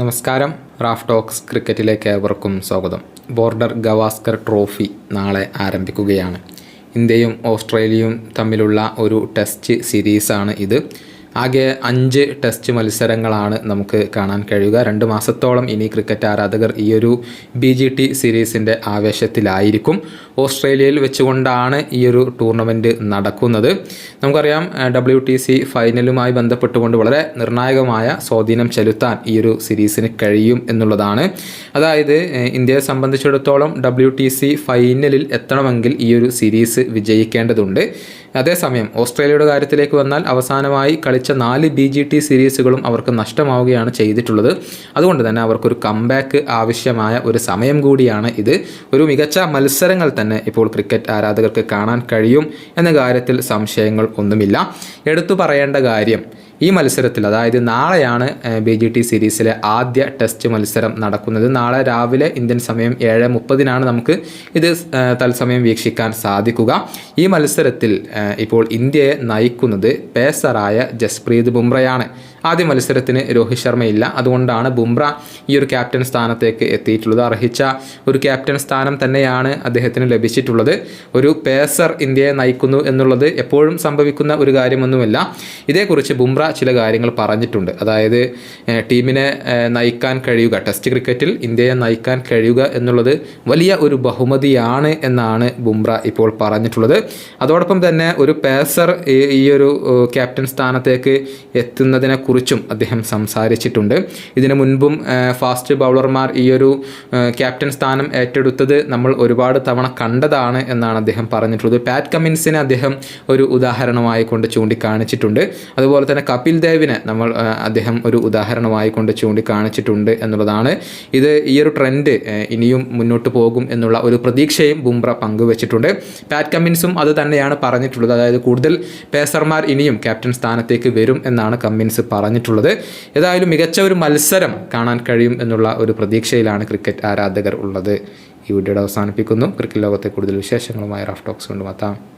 നമസ്കാരം. Raf talks ക്രിക്കറ്റിലേക്ക് ഏവർക്കും സ്വാഗതം. ബോർഡർ ഗവാസ്കർ ട്രോഫി നാളെ ആരംഭിക്കുകയാണ്. ഇന്ത്യയും ഓസ്ട്രേലിയയും തമ്മിലുള്ള ഒരു ടെസ്റ്റ് സീരീസാണ് ഇത്. ആകെ അഞ്ച് ടെസ്റ്റ് മത്സരങ്ങളാണ് നമുക്ക് കാണാൻ കഴിയുക. രണ്ട് മാസത്തോളം ഇനി ക്രിക്കറ്റ് ആരാധകർ ഈയൊരു ബി ജി ടി സീരീസിന്റെ ആവേശത്തിലായിരിക്കും. ഓസ്ട്രേലിയയിൽ വെച്ചുകൊണ്ടാണ് ഈ ഒരു ടൂർണമെന്റ് നടക്കുന്നത്. നമുക്കറിയാം ഡബ്ല്യു ടി സി ഫൈനലുമായി ബന്ധപ്പെട്ടുകൊണ്ട് വളരെ നിർണായകമായ സ്വാധീനം ചെലുത്താൻ ഈ ഒരു സീരീസിന് കഴിയും എന്നുള്ളതാണ്. അതായത് ഇന്ത്യയെ സംബന്ധിച്ചിടത്തോളം ഡബ്ല്യു ടി സി ഫൈനലിൽ എത്തണമെങ്കിൽ ഈ ഒരു സീരീസ് വിജയിക്കേണ്ടതുണ്ട്. അതേസമയം ഓസ്ട്രേലിയയുടെ കാര്യത്തിലേക്ക് വന്നാൽ അവസാനമായി കളിച്ച നാല് ബി ജി ടി സീരീസുകളും അവർക്ക് നഷ്ടമാവുകയാണ് ചെയ്തിട്ടുള്ളത്. അതുകൊണ്ട് തന്നെ അവർക്കൊരു കംബാക്ക് ആവശ്യമായ ഒരു സമയം കൂടിയാണ് ഇത്. ഒരു മികച്ച മത്സരങ്ങൾ തന്നെ ഇപ്പോൾ ക്രിക്കറ്റ് ആരാധകർക്ക് കാണാൻ കഴിയും എന്ന കാര്യത്തിൽ സംശയങ്ങൾ ഒന്നുമില്ല. എടുത്തു പറയേണ്ട കാര്യം ഈ മത്സരത്തിൽ അതായത് നാളെയാണ് ബി ജി ടി സീരീസിലെ ആദ്യ ടെസ്റ്റ് മത്സരം നടക്കുന്നത്. നാളെ രാവിലെ ഇന്ത്യൻ സമയം ഏഴ് മുപ്പതിനാണ് നമുക്ക് ഇത് തത്സമയം വീക്ഷിക്കാൻ സാധിക്കുക. ഈ മത്സരത്തിൽ ഇപ്പോൾ ഇന്ത്യയെ നയിക്കുന്നത് പേസറായ ജസ്പ്രീത് ബുംറയാണ്. ആദ്യ മത്സരത്തിന് രോഹിത് ശർമ്മയില്ല. അതുകൊണ്ടാണ് ബുംറ ഈ ഒരു ക്യാപ്റ്റൻ സ്ഥാനത്തേക്ക് എത്തിയിട്ടുള്ളത്. അർഹിച്ച ഒരു ക്യാപ്റ്റൻ സ്ഥാനം തന്നെയാണ് അദ്ദേഹത്തിന് ലഭിച്ചിട്ടുള്ളത്. ഒരു പേസർ ഇന്ത്യയെ നയിക്കുന്നു എന്നുള്ളത് എപ്പോഴും സംഭവിക്കുന്ന ഒരു കാര്യമൊന്നുമല്ല. ഇതേക്കുറിച്ച് ബുംറ ചില കാര്യങ്ങൾ പറഞ്ഞിട്ടുണ്ട്. അതായത് ടീമിനെ നയിക്കാൻ കഴിയുക ടെസ്റ്റ് ക്രിക്കറ്റിൽ ഇന്ത്യയെ നയിക്കാൻ കഴിയുക എന്നുള്ളത് വലിയ ഒരു ബഹുമതിയാണ് എന്നാണ് ബുംറ ഇപ്പോൾ പറഞ്ഞിട്ടുള്ളത്. അതോടൊപ്പം തന്നെ ഒരു പേസർ ഈ ഒരു ക്യാപ്റ്റൻ സ്ഥാനത്തേക്ക് എത്തുന്നതിനെക്കുറിച്ചും അദ്ദേഹം സംസാരിച്ചിട്ടുണ്ട്. ഇതിനു മുൻപും ഫാസ്റ്റ് ബൗളർമാർ ഈ ഒരു ക്യാപ്റ്റൻ സ്ഥാനം ഏറ്റെടുത്തത് നമ്മൾ ഒരുപാട് തവണ കണ്ടതാണ് എന്നാണ് അദ്ദേഹം പറഞ്ഞിട്ടുള്ളത്. പാറ്റ് കമ്മിൻസിനെ അദ്ദേഹം ഒരു ഉദാഹരണമായി കൊണ്ട് ചൂണ്ടിക്കാണിച്ചിട്ടുണ്ട്. അതുപോലെ തന്നെ കപിൽ ദേവിനെ നമ്മൾ അദ്ദേഹം ഒരു ഉദാഹരണമായി കൊണ്ട് ചൂണ്ടിക്കാണിച്ചിട്ടുണ്ട് എന്നുള്ളതാണ്. ഇത് ഈ ഒരു ട്രെൻഡ് ഇനിയും മുന്നോട്ട് പോകും എന്നുള്ള ഒരു പ്രതീക്ഷയും ബുംറ പങ്കുവച്ചിട്ടുണ്ട്. പാറ്റ് കമ്മിൻസും അത് തന്നെയാണ് പറഞ്ഞിട്ടുള്ളത്. അതായത് കൂടുതൽ പേസർമാർ ഇനിയും ക്യാപ്റ്റൻ സ്ഥാനത്തേക്ക് വരും എന്നാണ് കമ്മിൻസ് പറഞ്ഞിട്ടുള്ളത്. ഏതായാലും മികച്ച ഒരു മത്സരം കാണാൻ കഴിയും എന്നുള്ള ഒരു പ്രതീക്ഷയിലാണ് ക്രിക്കറ്റ് ആരാധകർ ഉള്ളത്. ഈ വീഡിയോയുടെ അവസാനിപ്പിക്കുന്നു. ക്രിക്കറ്റ് ലോകത്തെ കൂടുതൽ വിശേഷങ്ങളുമായി റാഫ് ടോക്സ് കൊണ്ടുമെത്താം